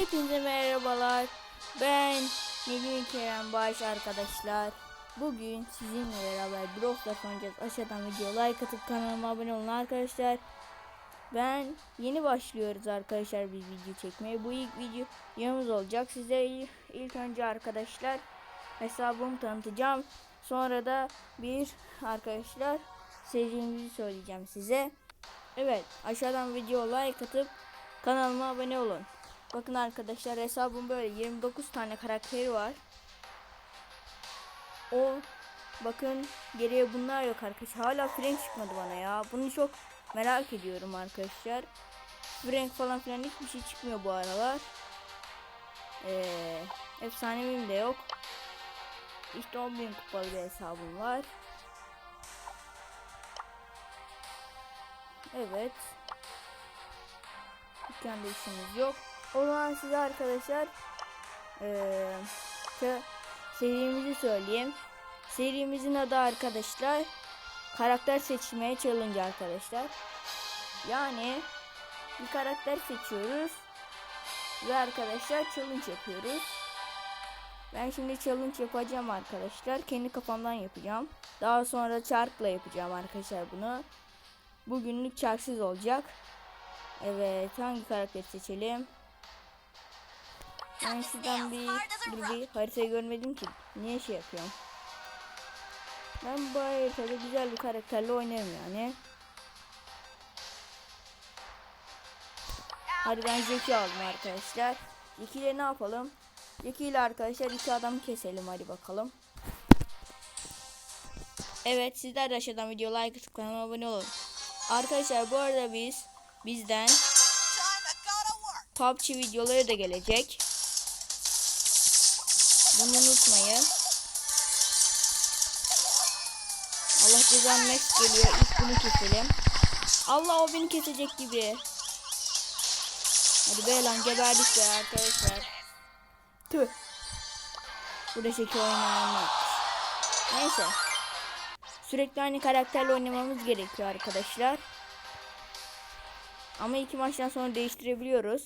Hepinize merhabalar. Ben Negin Kerem Baş arkadaşlar. Bugün sizinle beraber Brawl oynayacağız. Aşağıdan video like atıp kanalıma abone olun arkadaşlar. Ben yeni başlıyoruz arkadaşlar bir video çekmeye. Bu ilk videomuz olacak. Size il- ilk önce arkadaşlar hesabımı tanıtacağım. Sonra da bir arkadaşlar serimizi söyleyeceğim size. Evet aşağıdan video like atıp kanalıma abone olun. Bakın arkadaşlar hesabım böyle 29 tane karakteri var. O bakın geriye bunlar yok arkadaşlar. Hala Frank çıkmadı bana ya. Bunu çok merak ediyorum arkadaşlar. Frank falan filan hiçbir şey çıkmıyor bu aralar. Ee, efsanevim de yok. İşte 10.000 kupalı bir hesabım var. Evet. Dükkanda işimiz yok. O zaman size arkadaşlar şu serimizi söyleyeyim. Serimizin adı arkadaşlar karakter seçmeye challenge arkadaşlar. Yani bir karakter seçiyoruz ve arkadaşlar challenge yapıyoruz. Ben şimdi challenge yapacağım arkadaşlar. Kendi kafamdan yapacağım. Daha sonra çarkla yapacağım arkadaşlar bunu. Bugünlük çarksız olacak. Evet hangi karakteri seçelim? Ben şuradan bir, bir, bir haritayı görmedim ki. Niye şey yapıyorum? Ben bu haritada güzel bir karakterle oynarım yani. Hadi ben Zeki aldım arkadaşlar. Zeki ile ne yapalım? Zeki ile arkadaşlar iki adam keselim hadi bakalım. Evet sizler de aşağıdan video like atıp kanalıma abone olun. Arkadaşlar bu arada biz bizden PUBG videoları da gelecek. Bunu unutmayın. Allah cezanı Max geliyor. İlk bunu keselim. Allah o beni kesecek gibi. Hadi be lan geberdik be arkadaşlar. Tüh. Burada şeki oynayanlar. Neyse. Sürekli aynı karakterle oynamamız gerekiyor arkadaşlar. Ama iki maçtan sonra değiştirebiliyoruz.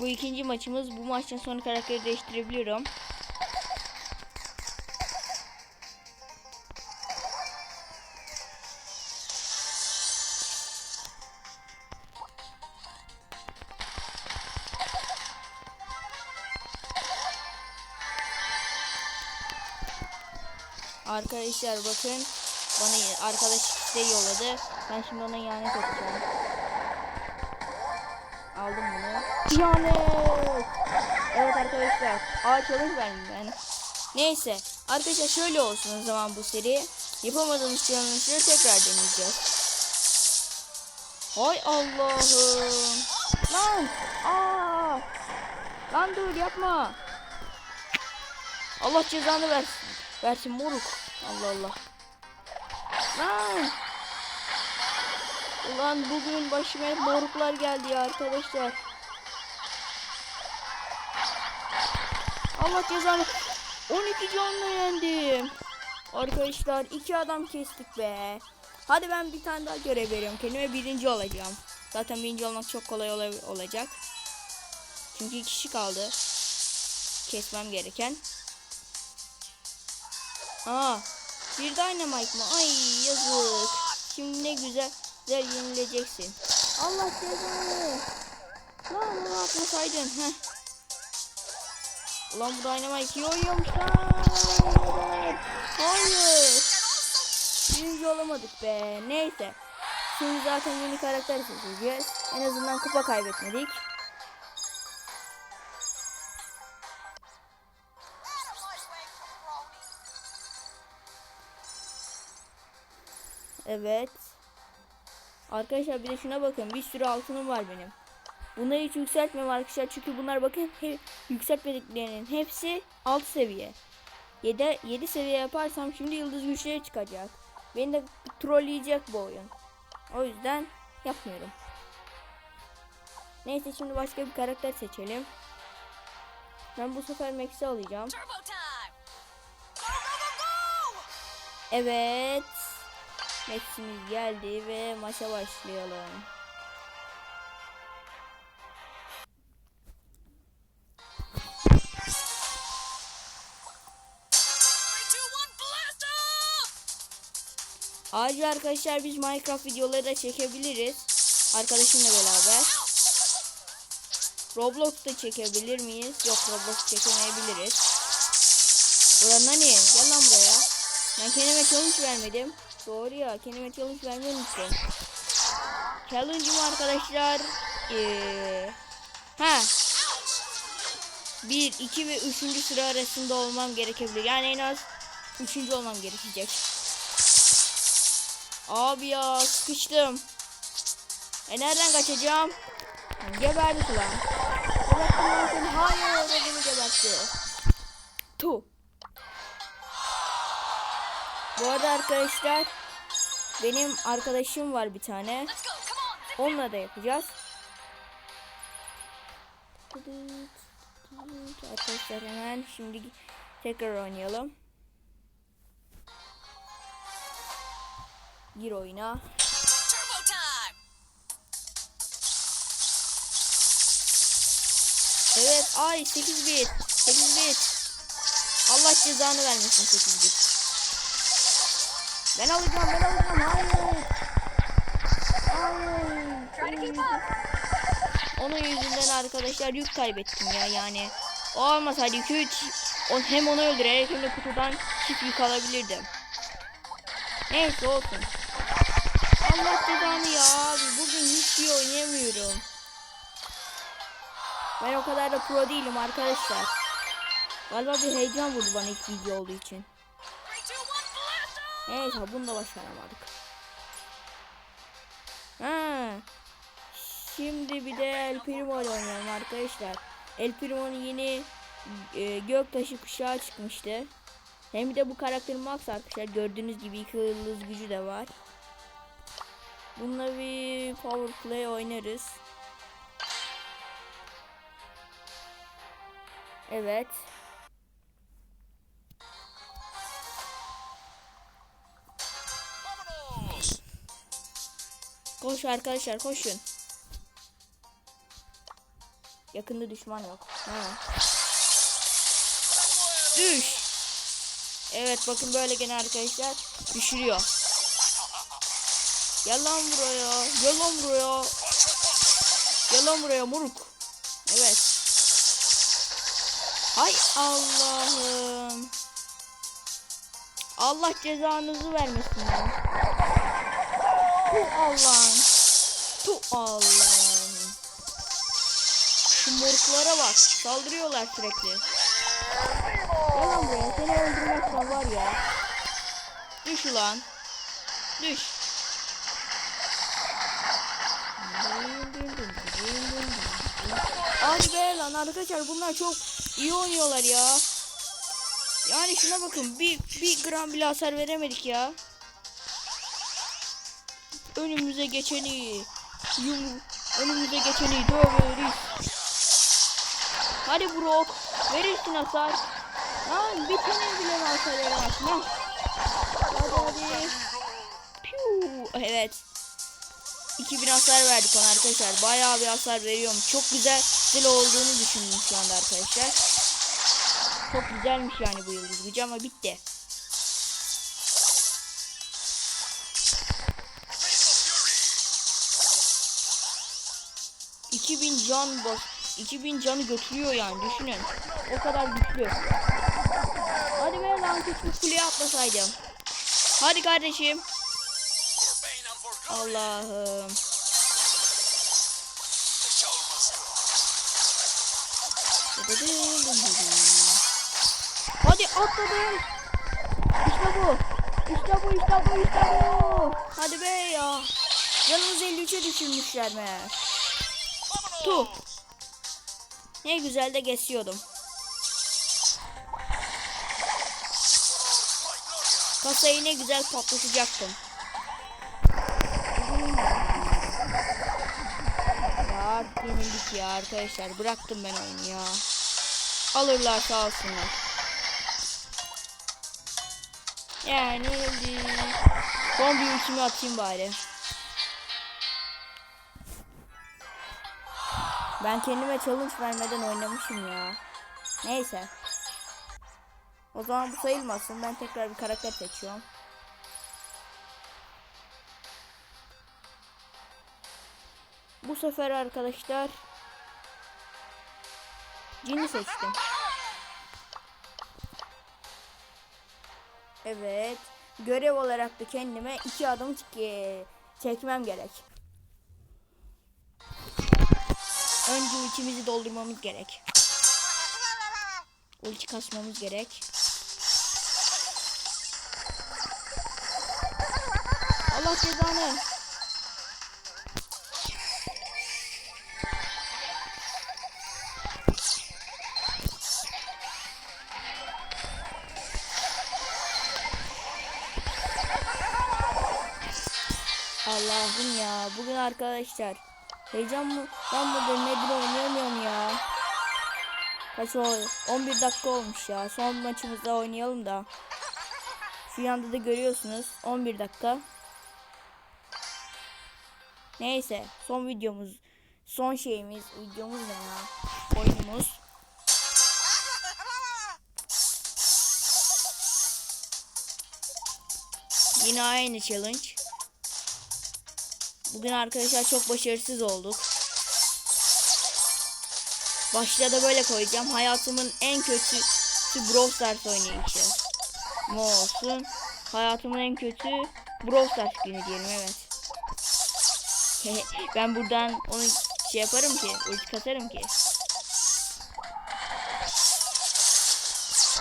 Bu ikinci maçımız. Bu maçtan sonra karakteri değiştirebiliyorum. Arkadaşlar bakın bana arkadaş isteği yolladı. Ben şimdi ona ihanet edeceğim. Aldım bunu. İhanet. Evet arkadaşlar. Aa challenge verdim ben. Neyse. Arkadaşlar şöyle olsun o zaman bu seri. Yapamadığımız challenge'ları tekrar deneyeceğiz. Hay Allah'ım. Lan. Aa. Lan dur yapma. Allah cezanı versin. Versin moruk. Allah Allah. Lan. Ulan bugün başıma moruklar geldi ya arkadaşlar. Allah cezanı. 12 canla yendim. Arkadaşlar iki adam kestik be. Hadi ben bir tane daha görev veriyorum kendime birinci olacağım. Zaten birinci olmak çok kolay ola- olacak. Çünkü iki kişi kaldı. Kesmem gereken. Aa, bir dynamite mı? Ay yazık. Şimdi ne güzel güzel yenileceksin. Allah cezanı. Lan ne yapmasaydın? Heh. Ulan bu dynamite iyi oynuyormuş lan. Hayır. Birinci olamadık be. Neyse. Şimdi zaten yeni karakter seçeceğiz. En azından kupa kaybetmedik. Evet. Arkadaşlar bir de şuna bakın. Bir sürü altınım var benim. Bunları hiç yükseltmiyorum arkadaşlar. Çünkü bunlar bakın he, yükseltmediklerinin hepsi alt seviye. 7, 7 seviye yaparsam şimdi yıldız güçleri çıkacak. Beni de trolleyecek bu oyun. O yüzden yapmıyorum. Neyse şimdi başka bir karakter seçelim. Ben bu sefer Max'i alacağım. Evet. Matchimiz geldi ve maça başlayalım. Ayrıca arkadaşlar biz Minecraft videoları da çekebiliriz. Arkadaşımla beraber. Roblox'ta çekebilir miyiz? Yok Roblox çekemeyebiliriz. Buranın hani? Gel lan buraya. Ben kendime challenge vermedim. Doğru ya kendime challenge vermeyi unuttum. Challenge'ım arkadaşlar. Ee, ha. 1, 2 ve 3. sıra arasında olmam gerekebilir. Yani en az 3. olmam gerekecek. Abi ya sıkıştım. E nereden kaçacağım? Geberdik ulan. Geberttim lan seni. Hayır beni gebertti. Tu. Bu arada arkadaşlar benim arkadaşım var bir tane. Onunla da yapacağız. Arkadaşlar hemen şimdi tekrar oynayalım. Gir oyuna. Evet ay 8 bit 8 bit Allah cezanı vermesin 8 bit Ben alacağım ben alacağım. Hayır. Hayır. Onun yüzünden arkadaşlar yük kaybettim ya yani. O olmasaydı 2 on, hem onu öldürerek hem de kutudan çift yük alabilirdim. Neyse olsun. Allah cezanı ya abi. Bugün hiç iyi oynayamıyorum. Ben o kadar da pro değilim arkadaşlar. Galiba bir heyecan vurdu bana ilk video olduğu için. Neyse bunu da başaramadık. Ha. Şimdi bir de El Primo oynayalım arkadaşlar. El Primo'nun yeni e, göktaşı kuşağı çıkmıştı. Hem de bu karakterin max arkadaşlar. Gördüğünüz gibi iki yıldız gücü de var. Bununla bir power play oynarız. Evet. Koş arkadaşlar koşun. Yakında düşman yok. Ha. Düş. Evet bakın böyle gene arkadaşlar düşürüyor. Gel lan buraya. Gel lan buraya. Gel lan buraya moruk. Evet. Hay Allah'ım. Allah cezanızı vermesin ya. Tu Allah'ım. Tu Allah'ım. Şu moruklara bak. Saldırıyorlar sürekli. Gel lan buraya. Seni öldürmezsen var ya. Düş ulan. Düş. Hadi be lan arkadaşlar bunlar çok iyi oynuyorlar ya. Yani şuna bakın bir, bir gram bile hasar veremedik ya. Önümüze geçeni yum önümüze geçeni döveriz. Hadi Brock verirsin hasar. Lan tane bile hasar veremezsin ha. Hadi hadi. Piu. Evet. 2000 hasar verdik ona arkadaşlar. Bayağı bir hasar veriyorum. Çok güzel güzel olduğunu düşündüm şu anda arkadaşlar. Çok güzelmiş yani bu yıldız gücü ama bitti. Can bas... 2000 canı götürüyor yani düşünün. O kadar güçlü. Hadi be lan küçük kuleye atlasaydım. Hadi kardeşim. Allah'ım. Hadi atladım. İşte bu. İşte bu, işte bu, işte bu. Hadi be ya. Yalnız 53'e düşürmüşler meğer. Tu. Ne güzel de geçiyordum. Kasayı ne güzel patlatacaktım. Ya yenildik ya arkadaşlar. Bıraktım ben oyunu ya. Alırlar sağ olsunlar. Yani yenildik. Son bir ultimi atayım bari. Ben kendime challenge vermeden oynamışım ya. Neyse. O zaman bu sayılmasın. Ben tekrar bir karakter seçiyorum. Bu sefer arkadaşlar Cini seçtim. Evet. Görev olarak da kendime iki adım çek- çekmem gerek. Önce ultimizi doldurmamız gerek. Ulti kasmamız gerek. Allah cezanı. Allah'ım ya. Bugün arkadaşlar heyecan mı? Ben burada nedir oynayamıyorum ya. Kaç o? 11 dakika olmuş ya. Son maçımızda oynayalım da. Şu yanda da görüyorsunuz 11 dakika. Neyse son videomuz son şeyimiz videomuz ne ya? Oyunumuz. Yine aynı challenge. Bugün arkadaşlar çok başarısız olduk. Başta da böyle koyacağım. Hayatımın en kötü Brawl Stars oynayışı. Ne olsun? Hayatımın en kötü Brawl Stars günü diyelim evet. ben buradan onu şey yaparım ki, ulti kasarım ki.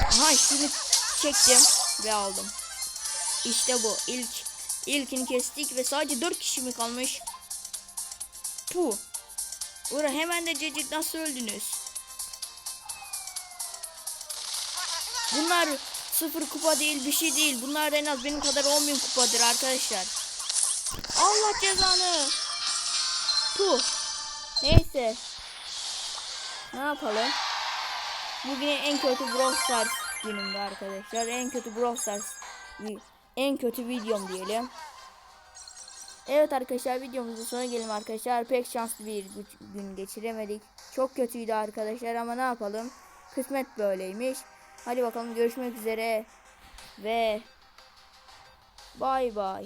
Aha şunu çektim ve aldım. İşte bu ilk ilkini kestik ve sadece 4 kişi mi kalmış? Puh. Ura hemen de cecik nasıl öldünüz? Bunlar sıfır kupa değil bir şey değil. Bunlar da en az benim kadar 10 bin kupadır arkadaşlar. Allah cezanı. Puh. Neyse. Ne yapalım? Bugün en kötü Brawl Stars günümde arkadaşlar. En kötü Brawl Stars en kötü videom diyelim. Evet arkadaşlar videomuzun sonuna gelelim arkadaşlar. Pek şanslı bir gü- gün geçiremedik. Çok kötüydü arkadaşlar ama ne yapalım? Kısmet böyleymiş. Hadi bakalım görüşmek üzere. Ve bay bay.